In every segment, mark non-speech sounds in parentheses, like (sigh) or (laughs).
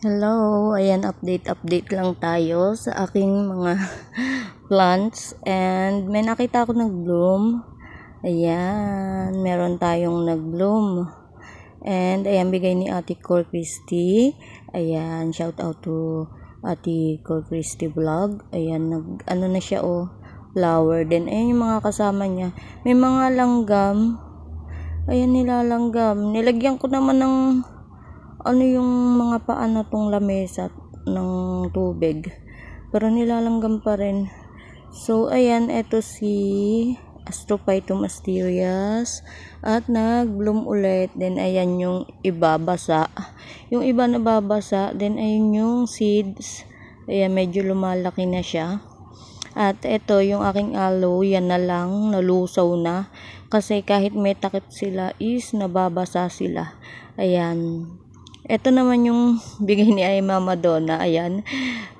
Hello, ayan update update lang tayo sa aking mga (laughs) plants and may nakita ako nag-bloom. Ayan, meron tayong nag-bloom. And ayan bigay ni Ate Cor Christy. Ayan, shout out to Ate Cor Christy vlog. Ayan, nag ano na siya oh, flower din. Ayan yung mga kasama niya. May mga langgam. Ayan nilalanggam. Nilagyan ko naman ng ano yung mga paa na tong lamesa ng tubig. Pero nilalanggam pa rin. So, ayan, eto si Astrophytum asterias at nag-bloom ulit. Then, ayan yung iba basa. Yung iba nababasa. Then, ayun yung seeds. Ayan, medyo lumalaki na siya. At eto, yung aking aloe, yan na lang, nalusaw na. Kasi kahit may takip sila is nababasa sila. Ayan. Ito naman yung (laughs) bigay ni ay Mama Donna. Ayan.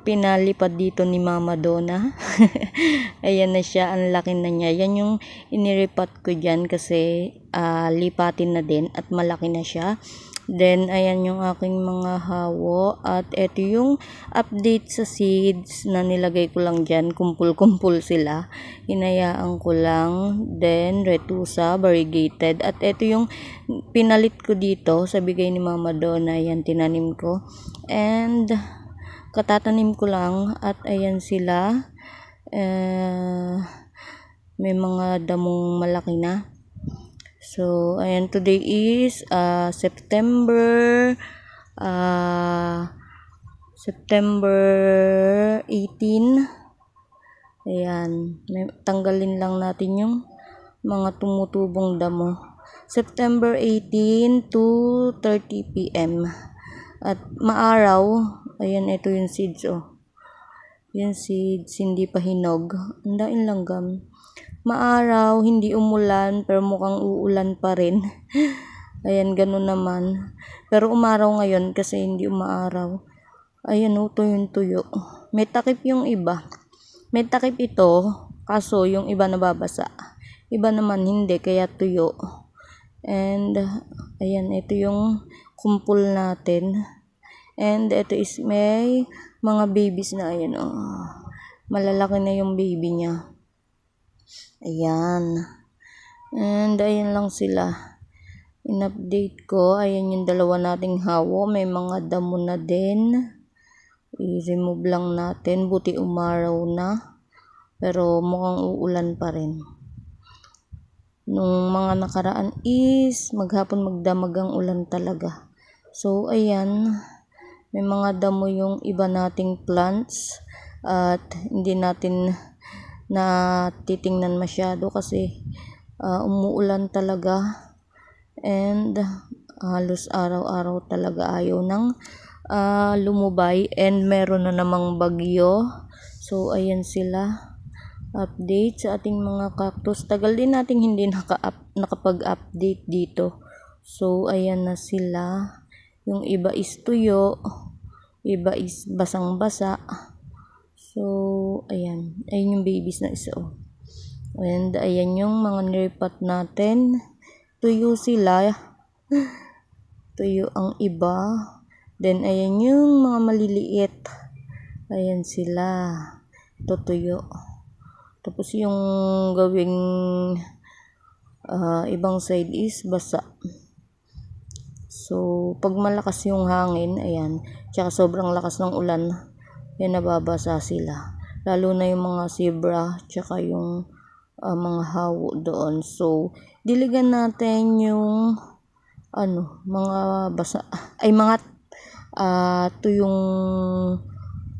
Pinalipad dito ni Mama Donna. (laughs) Ayan na siya. Ang laki na niya. Yan yung iniripat ko dyan kasi ah, lipatin na din at malaki na siya. Then, ayan yung aking mga hawo. At ito yung update sa seeds na nilagay ko lang dyan. Kumpul-kumpul sila. Hinayaan ko lang. Then, retusa, variegated. At ito yung pinalit ko dito sa bigay ni Mama Donna. Ayan, tinanim ko. And, katatanim ko lang. At ayan sila. Eh, may mga damong malaki na. So, ayan, today is uh, September uh, September 18. Ayan, may, tanggalin lang natin yung mga tumutubong damo. September 18 to 30 p.m. At maaraw, ayan, ito yung seeds, oh. Yan seeds, hindi pa hinog. Ang daing langgam maaraw, hindi umulan, pero mukhang uulan pa rin. (laughs) Ayan, ganun naman. Pero umaraw ngayon kasi hindi umaaraw. Ayan, oh, tuyong tuyo. May takip yung iba. May takip ito, kaso yung iba nababasa. Iba naman hindi, kaya tuyo. And, ayan, ito yung kumpul natin. And, ito is may mga babies na, ayan, oh. Malalaki na yung baby niya. Ayan. And ayan lang sila. In-update ko. Ayan yung dalawa nating hawo. May mga damo na din. I-remove lang natin. Buti umaraw na. Pero mukhang uulan pa rin. Nung mga nakaraan is maghapon magdamag ang ulan talaga. So ayan. May mga damo yung iba nating plants. At hindi natin na titingnan masyado kasi uh, umuulan talaga. And halos araw-araw talaga ayaw ng uh, lumubay. And meron na namang bagyo. So ayan sila. Update sa ating mga cactus. Tagal din nating hindi naka nakapag-update dito. So ayan na sila yung iba is tuyo iba is basang-basa So, ayan. Ayan yung babies na isa, oh. And, ayan yung mga niripat natin. Tuyo sila. (laughs) Tuyo ang iba. Then, ayan yung mga maliliit. Ayan sila. Tutuyo. Tapos, yung gawing uh, ibang side is basa. So, pag malakas yung hangin, ayan, tsaka sobrang lakas ng ulan, yan nababasa sila. Lalo na yung mga zebra, tsaka yung uh, mga hawo doon. So, diligan natin yung ano, mga basa, ay mga uh, tuyong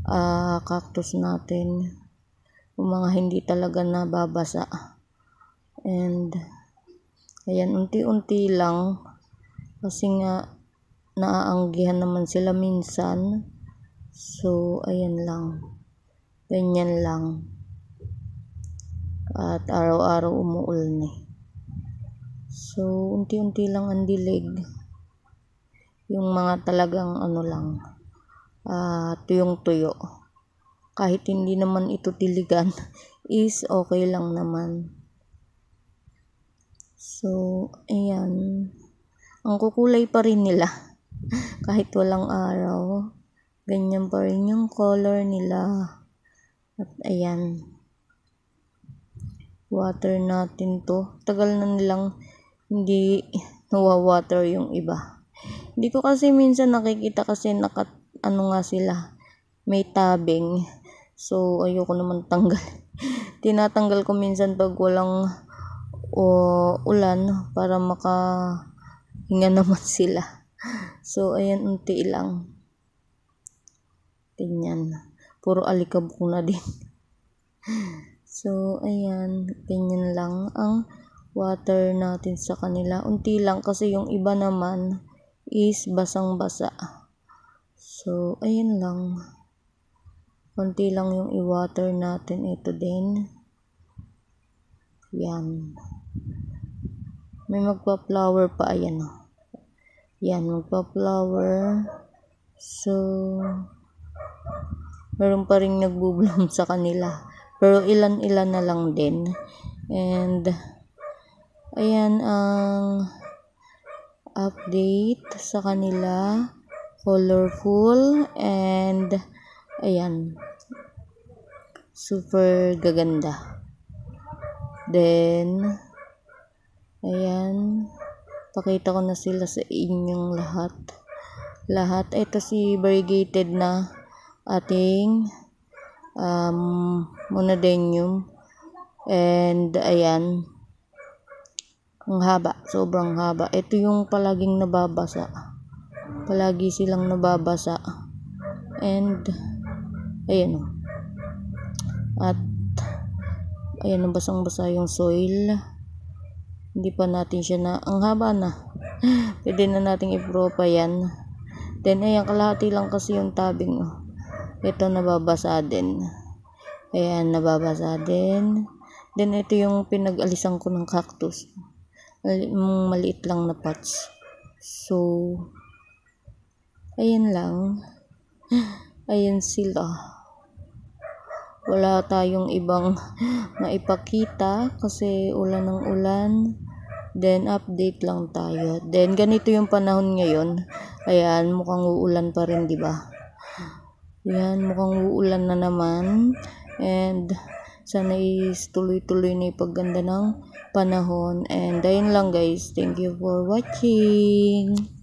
uh, cactus natin. Yung mga hindi talaga nababasa. And, ayan, unti-unti lang. Kasi nga, naaanggihan naman sila minsan. So, ayan lang. Ganyan lang. At araw-araw umuulan eh. So, unti-unti lang ang dilig. Yung mga talagang ano lang, uh, tuyong-tuyo. Kahit hindi naman ito tiligan, (laughs) is okay lang naman. So, ayan. Ang kukulay pa rin nila. Kahit walang araw. Ganyan pa rin yung color nila. At ayan. Water natin to. Tagal na nilang hindi nawawater yung iba. Hindi ko kasi minsan nakikita kasi naka, ano nga sila, may tabing. So, ayoko naman tanggal. (laughs) Tinatanggal ko minsan pag walang o, ulan para makahinga naman (laughs) sila. So, ayan, unti lang. Ganyan. Puro alikabok na din. (laughs) So, ayan. Ganyan lang ang water natin sa kanila. Unti lang kasi yung iba naman is basang-basa. So, ayan lang. Kunti lang yung i-water natin. Ito din. Yan. May magpa-flower pa. Ayan. oh. Yan, magpa-flower. So, meron pa rin nagbo-bloom (laughs) sa kanila. Pero ilan-ilan na lang din. And, ayan ang update sa kanila. Colorful and, ayan, super gaganda. Then, ayan, pakita ko na sila sa inyong lahat. Lahat, ito si variegated na ating um, monodenium. And, ayan, ang haba, sobrang haba. Ito yung palaging nababasa. Palagi silang nababasa. And, ayan o. At, ayan, basang-basa yung soil. Hindi pa natin siya na, ang haba na. (laughs) Pwede na nating ipropa yan. Then, ayan, kalahati lang kasi yung tabing. Oh. Ito nababasa din. Ayan, nababasa din. Then, ito yung pinag-alisan ko ng cactus. Yung maliit lang na pots. So, ayan lang. (laughs) Ayan sila. Wala tayong ibang (laughs) maipakita kasi ulan ng ulan. Then, update lang tayo. Then, ganito yung panahon ngayon. Ayan, mukhang uulan pa rin, di ba? Yan, mukhang uulan na naman. And, sana is tuloy-tuloy na yung pagganda ng panahon. And, ayun lang guys. Thank you for watching.